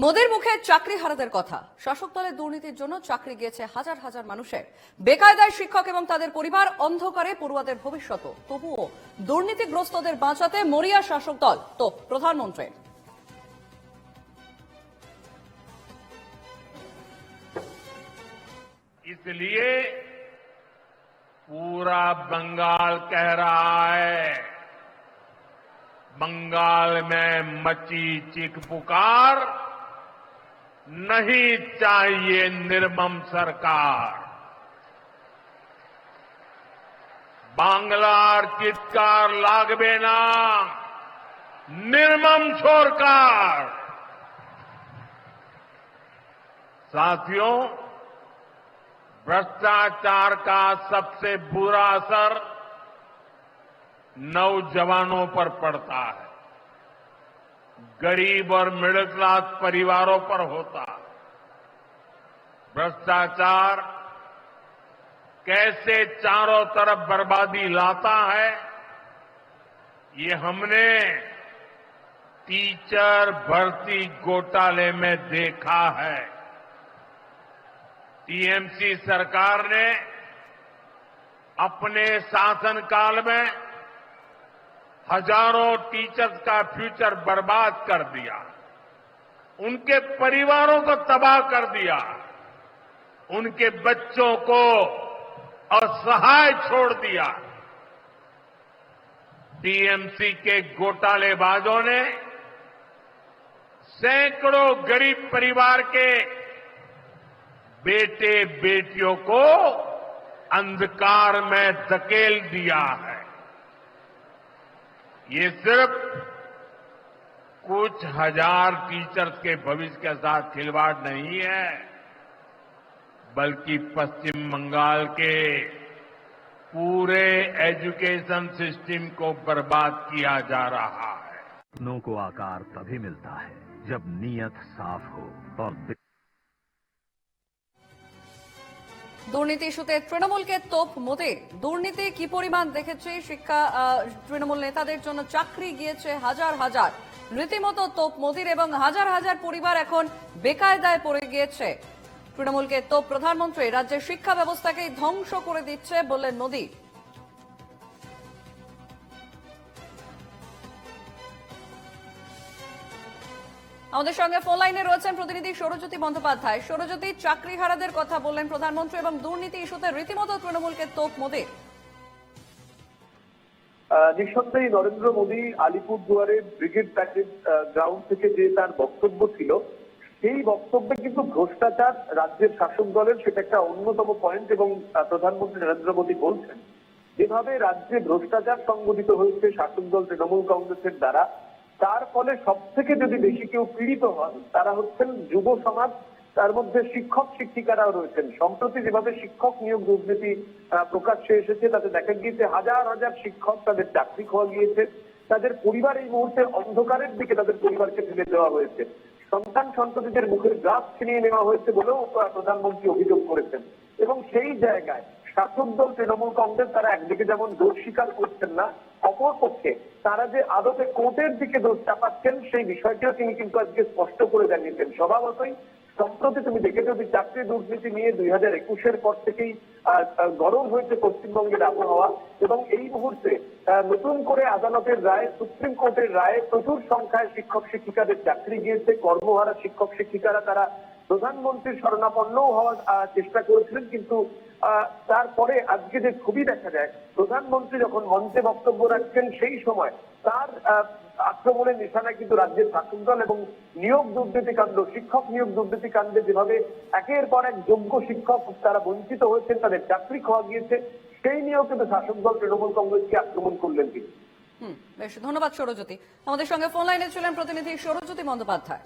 মোদের মুখে চাকরি হারাদের কথা শাসক দলের দুর্নীতির জন্য চাকরি গিয়েছে হাজার হাজার মানুষের বেকায়দায় শিক্ষক এবং তাদের পরিবার অন্ধকারে পড়ুয়াদের ভবিষ্যৎ তবুও দুর্নীতিগ্রস্তদের বাঁচাতে মরিয়া শাসক দল তো প্রধানমন্ত্রী इसलिए पूरा बंगाल कह रहा है बंगाल में मची चीख पुकार नहीं चाहिए निर्मम सरकार। बांग्लार चित्कार लागबेना निर्मम सरकार साथियों, भ्रष्टाचार का सबसे बुरा असर नौजवानों पर पड़ता है। गरीब और मिडिल क्लास परिवारों पर होता भ्रष्टाचार कैसे चारों तरफ़ बर्बादी लाता है, ये हमने टीचर भर्ती घोटाले में देखा है। टीएमसी सरकार ने अपने शासनकाल में हज़ारों टीचर्स का फ्यूचर बर्बाद कर दिया। उनके परिवारों को तबाह कर दिया। उनके बच्चों को असहाय छोड़ दिया। टीएमसी के घोटालेबाजों ने सैकड़ों गरीब परिवार के बेटे बेटियों को अंधकार में धकेल दिया है। ये सिर्फ़ कुछ हज़ार टीचर्स के भविष्य के साथ खिलवाड़ नहीं है, बल्कि पश्चिम बंगाल के पूरे एजुकेशन सिस्टम को बर्बाद किया जा रहा है। सपनों को आकार तभी मिलता है जब नीयत साफ़ हो और দুর্নীতি ইস্যুতে তৃণমূলকে তোপ মতে দুর্নীতি কি পরিমাণ দেখেছে শিক্ষা তৃণমূল নেতাদের জন্য চাকরি গিয়েছে হাজার হাজার। রীতিমতো তোপ মোদির এবং হাজার হাজার পরিবার এখন বেকায়দায় পড়ে গিয়েছে। তৃণমূলকে তোপ প্রধানমন্ত্রী রাজ্যের শিক্ষা ব্যবস্থাকেই ধ্বংস করে দিচ্ছে বললেন মোদী। আমাদের সঙ্গে ফোন লাইনে রয়েছেন প্রতিনিধি সৌরজ্যোতি বন্দ্যোপাধ্যায়। সৌরজ্যোতি চাকরি হারাদের কথা বললেন প্রধানমন্ত্রী এবং দুর্নীতি ইস্যুতে রীতিমতো তৃণমূলকে তোপ মোদীর। নিঃসন্দেহে নরেন্দ্র মোদী আলিপুর দুয়ারের ব্রিগেড প্যাকেজ গ্রাউন্ড থেকে যে তার বক্তব্য ছিল, সেই বক্তব্যে কিন্তু ভ্রষ্টাচার রাজ্যের শাসক দলের সেটা একটা অন্যতম পয়েন্ট এবং প্রধানমন্ত্রী নরেন্দ্র মোদী বলছেন। যেভাবে রাজ্যে ভ্রষ্টাচার সংগঠিত হয়েছে শাসক দল তৃণমূল কংগ্রেসের দ্বারা তার ফলে সব থেকে যদি বেশি কেউ পীড়িত হন, তারা হচ্ছেন যুব সমাজ, তার মধ্যে শিক্ষক, শিক্ষিকারাও রয়েছেন। সম্প্রতি যেভাবে শিক্ষক নিয়োগ দুর্নীতি প্রকাশ্যে এসেছে, তাতে দেখা গিয়েছে হাজার হাজার শিক্ষক তাদের চাকরি খোয়া গিয়েছে। তাদের পরিবার এই মুহূর্তে অন্ধকারের দিকে তাদের পরিবারকে ফেলে দেওয়া হয়েছে। সন্তান সন্ততিদের মুখের গাছ ছিনিয়ে নেওয়া হয়েছে বলেও প্রধানমন্ত্রী অভিযোগ করেছেন। এবং সেই জায়গায় শাসক দল, তৃণমূল কংগ্রেস, তারা একদিকে যেমন দোষ স্বীকার করছেন না অপরপক্ষে তারা যে আদতে কোর্টের দিকে দোষ চাপাচ্ছেন সেই বিষয়টিও তিনি কিন্তু আজকে স্পষ্ট করে জানিয়েছেন। স্বভাবতই সম্প্রতি তুমি দেখেছ যে চাকরি দুর্নীতি নিয়ে দুই হাজার একুশের পর থেকেই গরম হয়েছে পশ্চিমবঙ্গের আবহাওয়া এবং এই মুহূর্তে নতুন করে আদালতের রায়, সুপ্রিম কোর্টের রায়ে প্রচুর সংখ্যায় শিক্ষক শিক্ষিকাদের চাকরি গিয়েছে, কর্মহারা শিক্ষক শিক্ষিকারা তারা প্রধানমন্ত্রীর শরণাপন্নও হওয়ার চেষ্টা করেছিলেন, কিন্তু তারপরে আজকে যে ছবি দেখা যায়, প্রধানমন্ত্রী যখন মঞ্চে বক্তব্য রাখছেন সেই সময় তার আক্রমণের নিশানায় কিন্তু রাজ্যের শাসক দল এবং নিয়োগ দুর্নীতি কাণ্ড, শিক্ষক নিয়োগ দুর্নীতি কাণ্ডে যেভাবে একের পর এক যোগ্য শিক্ষক তারা বঞ্চিত হয়েছেন, তাদের চাকরি খাওয়া গিয়েছে, সেই নিয়েও কিন্তু শাসক দল তৃণমূল কংগ্রেসকে আক্রমণ করলেন তিনি। হুম, বেশ, ধন্যবাদ সৌরজ্যোতি। আমাদের সঙ্গে ফোন লাইনে ছিলেন প্রতিনিধি সৌরজ্যোতি বন্দ্যোপাধ্যায়।